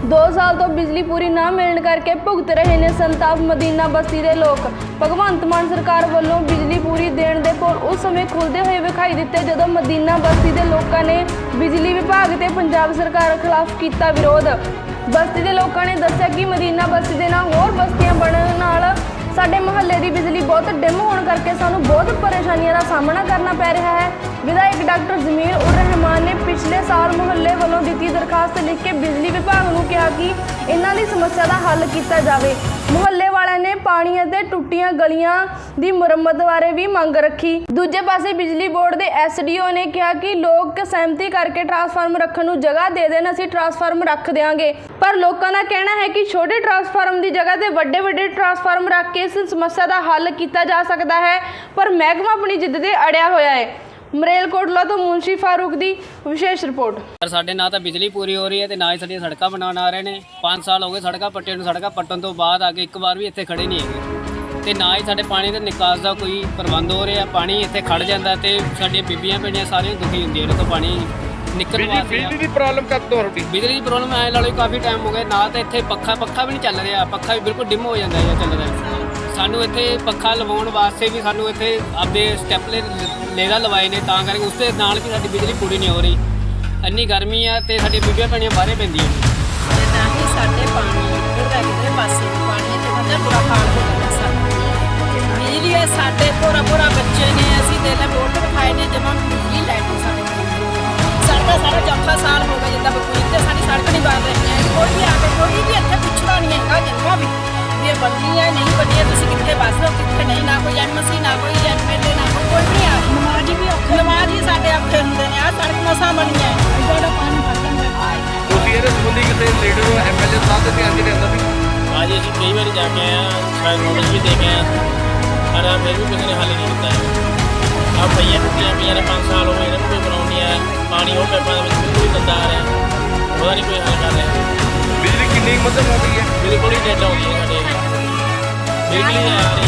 2 ਸਾਲ ਤੋਂ ਬਿਜਲੀ ਪੂਰੀ ਨਾ ਮਿਲਣ ਕਰਕੇ ਭੁਗਤ ਰਹੇ ਨੇ ਸੰਤਾਪ ਮਦੀਨਾ ਬਸਤੀ ਦੇ ਲੋਕ। ਭਗਵੰਤ ਮਾਨ ਸਰਕਾਰ ਵੱਲੋਂ ਬਿਜਲੀ ਪੂਰੀ ਦੇਣ ਦੇ ਪੋਲ ਉਸ ਸਮੇਂ ਖੁੱਲਦੇ ਹੋਏ ਵਿਖਾਈ ਦਿੱਤੇ ਜਦੋਂ ਮਦੀਨਾ ਬਸਤੀ ਦੇ ਲੋਕਾਂ ਨੇ ਬਿਜਲੀ ਵਿਭਾਗ ਤੇ ਪੰਜਾਬ ਸਰਕਾਰ ਖਿਲਾਫ ਕੀਤਾ ਵਿਰੋਧ। ਬਸਤੀ ਦੇ ਲੋਕਾਂ ਨੇ ਦੱਸਿਆ ਕਿ ਮਦੀਨਾ ਬਸਤੀ ਦੇ ਨਾਲ ਹੋਰ ਬਸਤੀਆਂ ਬਣਨ ਨਾਲ ਸਾਡੇ ਮੁਹੱਲੇ ਦੀ ਬਿਜਲੀ ਬਹੁਤ ਡਿਮ ਹੋਣ ਕਰਕੇ ਸਾਨੂੰ ਬਹੁਤ ਪਰੇਸ਼ਾਨੀਆਂ ਦਾ ਸਾਹਮਣਾ ਕਰਨਾ ਪੈ ਰਿਹਾ ਹੈ। ਵਿਧਾਇਕ ਡਾਕਟਰ ਜ਼ਮੀਰ ਉਰ ਰਹਿਮਾਨ ਨੇ ਪਿਛਲੇ ਸਾਲ ਮੁਹੱਲੇ ਵੱਲੋਂ ਦਿੱਤੀ ਦਰਖਾਸਤ ਲਿਖ ਕੇ ਬਿਜਲੀ ਵਿਭਾਗ ਕਿਹਾ ਕਿ ਇਹਨਾਂ ਦੀ ਸਮੱਸਿਆ ਦਾ ਹੱਲ ਕੀਤਾ ਜਾਵੇ। ਮੁਹੱਲੇ ਵਾਲਿਆਂ ਨੇ ਪਾਣੀ ਅਤੇ ਟੁੱਟੀਆਂ ਗਲੀਆਂ ਦੀ ਮੁਰੰਮਤ ਬਾਰੇ ਵੀ ਮੰਗ ਰੱਖੀ। ਦੂਜੇ ਪਾਸੇ ਬਿਜਲੀ ਬੋਰਡ ਦੇ ਐਸਡੀਓ ਨੇ ਕਿਹਾ ਕਿ ਲੋਕ ਸਹਿਮਤੀ ਕਰਕੇ ਟਰਾਂਸਫਾਰਮ ਰੱਖਣ ਨੂੰ ਜਗ੍ਹਾ ਦੇ ਦੇਣ, ਅਸੀਂ ਟਰਾਂਸਫਾਰਮ ਰੱਖ ਦੇਵਾਂਗੇ ਪਰ ਲੋਕਾਂ ਦਾ ਕਹਿਣਾ ਹੈ ਕਿ ਛੋਟੇ ਟਰਾਂਸਫਾਰਮ ਦੀ ਜਗ੍ਹਾ ਤੇ ਵੱਡੇ ਵੱਡੇ ਟਰਾਂਸਫਾਰਮ ਰੱਖ ਕੇ ਇਸ ਸਮੱਸਿਆ ਦਾ ਹੱਲ ਕੀਤਾ ਜਾ ਸਕਦਾ ਹੈ। ਪਰ ਮਹਿਕਮਾ ਆਪਣੀ ਜਿੱਦ ਤੇ ਅੜਿਆ ਹੋਇਆ ਹੈ। ਮਰੇਲਕੋਟਲਾ ਤੋਂ ਮੁੰਸ਼ੀ ਫਾਰੂਕ ਦੀ ਵਿਸ਼ੇਸ਼ ਰਿਪੋਰਟ। ਪਰ ਸਾਡੇ ਨਾ ਤਾਂ ਬਿਜਲੀ ਪੂਰੀ ਹੋ ਰਹੀ ਹੈ ਤੇ ਨਾ ਹੀ ਸਾਡੀਆਂ ਸੜਕਾਂ ਬਣਾਉਣ ਆ ਰਹੇ ਨੇ। 5 ਸਾਲ ਹੋ ਗਏ ਸੜਕਾਂ ਪੱਟੇ ਨੂੰ ਸੜਕਾਂ ਪੱਟਣ ਤੋਂ ਬਾਅਦ ਆ ਕੇ ਇੱਕ ਵਾਰ ਵੀ ਇੱਥੇ ਖੜੇ ਨਹੀਂ ਹੈਗੇ। ਤੇ ਨਾ ਹੀ ਸਾਡੇ ਪਾਣੀ ਦੇ ਨਿਕਾਸ ਦਾ ਕੋਈ ਪ੍ਰਬੰਧ ਹੋ ਰਿਹਾ ਪਾਣੀ ਇੱਥੇ ਖੜ ਜਾਂਦਾ ਤੇ ਸਾਡੀਆਂ ਬੀਬੀਆਂ ਭੈਣੀਆਂ ਸਾਰੀਆਂ ਦੁਖੀ ਹੁੰਦੀਆਂ ਨੇ ਤੋਂ ਪਾਣੀ ਨਿਕਲ ਬਿਜਲੀ ਦੀ ਪ੍ਰੋਬਲਮ ਕਦ ਤੋਂ ਰੋਟੀ ਬਿਜਲੀ ਦੀ ਪ੍ਰੋਬਲਮ ਐ ਲਾ ਲਓ ਕਾਫੀ ਟਾਈਮ ਹੋ ਗਿਆ ਨਾ ਤਾਂ ਇੱਥੇ ਪੱਖਾ ਪੱਖਾ ਵੀ ਨਹੀਂ ਚੱਲ ਰਿਹਾ ਪੱਖਾ ਵੀ ਬਿਲਕੁਲ ਡਿਮ ਹੋ ਜਾਂਦਾ ਹੈ ਚੱਲਦਾ ਹੈ। ਸਾਨੂੰ ਇੱਥੇ ਪੱਖਾ ਲਵਾਉਣ ਵਾਸਤੇ ਵੀ ਸਾਨੂੰ ਇੱਥੇ ਆਪਦੇ ਸਟੈਪਲੇ ਲੇਰਾ ਲਵਾਏ ਨੇ, ਤਾਂ ਕਰਕੇ ਉਸ ਦੇ ਨਾਲ ਵੀ ਸਾਡੀ ਬਿਜਲੀ ਪੂਰੀ ਨਹੀਂ ਹੋ ਰਹੀ। ਇੰਨੀ ਗਰਮੀ ਆ ਤੇ ਸਾਡੀ ਬੀਬੀਆਂ ਭੈਣੀਆਂ ਬਾਹਰੇ ਪੈਂਦੀਆਂ ਨੇ। ਤੇ ਨਾ ਹੀ ਸਾਡੇ ਪਾਣੀ ਕਿਧਰ ਕਿਧਰੇ ਪਾਸੇ ਪਾਣੀ ਤੇ ਬੰਦਾ ਬੁਰਾ ਹਾਲ ਹੋ ਜਾਂਦਾ ਸਾਡਾ ਬਿਜਲੀ ਸਾਡੇ ਪੂਰਾ ਪੂਰਾ ਬੱਚੇ ਨੇ, ਅਸੀਂ ਦੇ ਲੈ ਬਣਨੀ ਹੈ ਨਹੀਂ ਬਣਨੀ ਹੈ ਤੁਸੀਂ ਕਿੱਥੇ ਰਹੇ ਹੋ ਕਿੱਥੇ ਨਹੀਂ ਨਾ ਕੋਈ ਐਮਸੀ ਨਾ ਕੋਈ ਐਮਐਲਏ ਨਾ ਕੋਈ ਕੋਈ ਨਹੀਂ ਆ। ਨਮਾਜ਼ੀ ਵੀ ਔਖੇ ਨਮਾਜ਼ੀ ਸਾਡੇ ਔਖੇ ਹੁੰਦੇ ਨੇ। ਆ ਸੜਕ ਮਸਾਂ ਬਣੀ ਹੈ ਜਿਹੜਾ ਪਾਣੀ ਫਟਣ ਦੇ ਤੁਸੀਂ ਇਹਦੇ ਸੰਬੰਧੀ ਕਿਸੇ ਲੀਡਰ ਐਮਐਲਏ ਸਾਹਿਬ ਦੇ ਧਿਆਨ 'ਚ ਲਿਆਂਦਾ ਵੀ ਅੱਜ ਅਸੀਂ ਕਈ ਵਾਰੀ ਜਾ ਕੇ ਆਏ ਹਾਂ। ਸ਼ਾਇਦ ਨੋਟਿਸ ਵੀ ਦੇ ਕੇ ਆਏ ਹਾਂ। ਪਰ ਫਿਰ ਵੀ ਕਿਸੇ ਨੇ ਹੱਲ ਨਹੀਂ ਕੀਤਾ। ਆ ਪਈਆਂ ਟੁੱਟੀਆਂ ਪਈਆਂ ਨੇ 5 ਸਾਲ ਹੋ ਗਏ ਇਹਨਾਂ ਨੂੰ ਕੋਈ ਬਣਾਉਣ ਆਇਆ। ਪਾਣੀ ਉਹ ਪੈਪਾਂ ਦੇ ਵਿੱਚ ਬਿਲਕੁਲ ਹੀ ਗੰਦਾ ਆ ਰਿਹਾ। ਉਹਦਾ ਨਹੀਂ ਕੋਈ ਹੱਲ ਕਰ ਰਿਹਾ। ਬਿਜਲੀ ਕਿੰਨੀ ਮੱਧਮ ਹੋ ਗਈ ਹੈ? ਬਿਲਕੁਲ ਹੀ ਡੈਡ ਆਉਂਦੀ ਹੈ ਸਾਡੇ Obrigado.